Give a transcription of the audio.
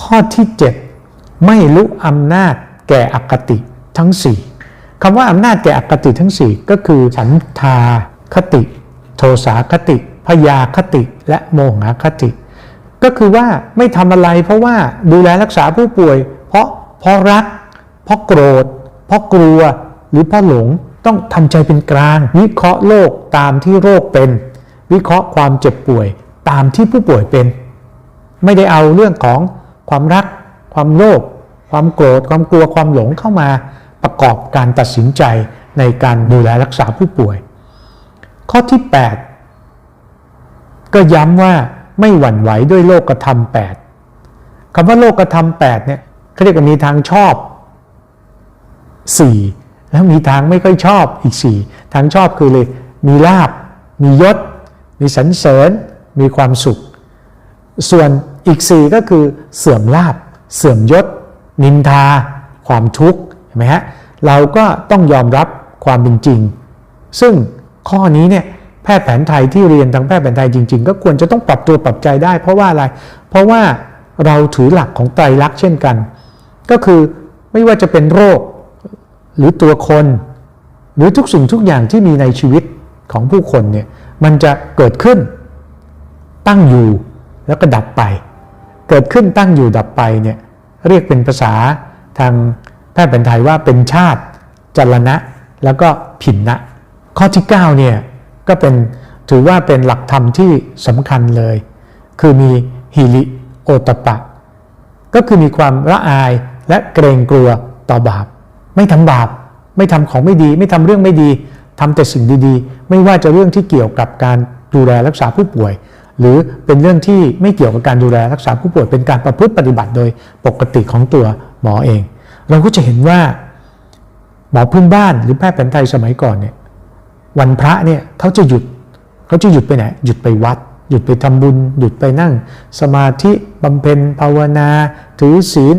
ข้อที่ 7 ไม่รู้อำนาจแก่อคติทั้ง 4คำว่าอำนาจแก่อคติทั้ง 4 ก็คือฉันทาคติ โทสาคติ พยาคติ และโมหคติ ก็คือว่าไม่ทำอะไรเพราะว่าดูแลรักษาผู้ป่วย เพราะเพราะรัก เพราะโกรธ เพราะกลัว หรือเพราะหลงต้องทำใจเป็นกลาง วิเคราะห์โรคตามที่โรคเป็น วิเคราะห์ความเจ็บป่วยตามที่ผู้ป่วยเป็น ไม่ได้เอาเรื่องของ ความรัก ความโลภความโกรธ ความกลัวความหลงเข้ามาประกอบการตัดสินใจในการดูแลรักษาผู้ป่วย ข้อที่ 8 ก็ย้ำว่าไม่หวั่นไหวด้วยโลกธรรม8คำว่าโลกธรรม8เนี่ยเขาเรียกว่ามีทางชอบ 4 แล้วมีทางไม่ค่อยชอบอีก 4 ทางชอบคือเลยมีลาบ มียศ มีสรรเสริญ มีความสุข ส่วน อีก 4 ก็คือเสื่อมลาบ เสื่อมยศ นินทา ความทุกข์เห็นไหมฮะเราก็ต้องยอมรับความเป็นจริง ซึ่งข้อนี้เนี่ยแพทย์แผนไทยที่เรียนทางแพทย์แผนไทยจริง ๆ ก็ควรจะต้องปรับตัวปรับใจได้ เพราะว่าอะไร เพราะว่าเราถือหลักของไตรลักษณ์เช่นกัน ก็คือไม่ว่าจะเป็นโรคหรือตัวคน หรือทุกสิ่งทุกอย่างที่มีในชีวิตของผู้คนเนี่ยมันจะเกิดขึ้นตั้งอยู่แล้วก็ดับไป เกิดขึ้นตั้งอยู่ดับไปเนี่ยเรียกเป็นภาษาทางแพทย์แผนไทยว่าเป็นชาติจรณะ แล้วก็ผินนะ ข้อที่9เนี่ยก็เป็นถือว่าเป็นหลักธรรมที่สำคัญเลย คือมีฮิริโอตปะ ก็คือมีความละอายและเกรงกลัวต่อบาป ไม่ทำบาป ไม่ทำของไม่ดี ไม่ทำเรื่องไม่ดีทำแต่สิ่งดีๆ ไม่ว่าจะเรื่องที่เกี่ยวกับการดูแลรักษาผู้ป่วย หรือเป็นเรื่องที่ไม่เกี่ยวกับการดูแลรักษาผู้ป่วยเป็นการประพฤติปฏิบัติโดยปกติของตัวหมอเอง เราก็จะเห็นว่าหมอพื้นบ้านหรือแพทย์แผนไทยสมัยก่อนเนี่ยวันพระเนี่ยเขาจะหยุดเขาจะหยุดไปไหนหยุดไปวัด หยุดไปทำบุญ หยุดไปนั่ง สมาธิบำเพ็ญภาวนา ถือศีล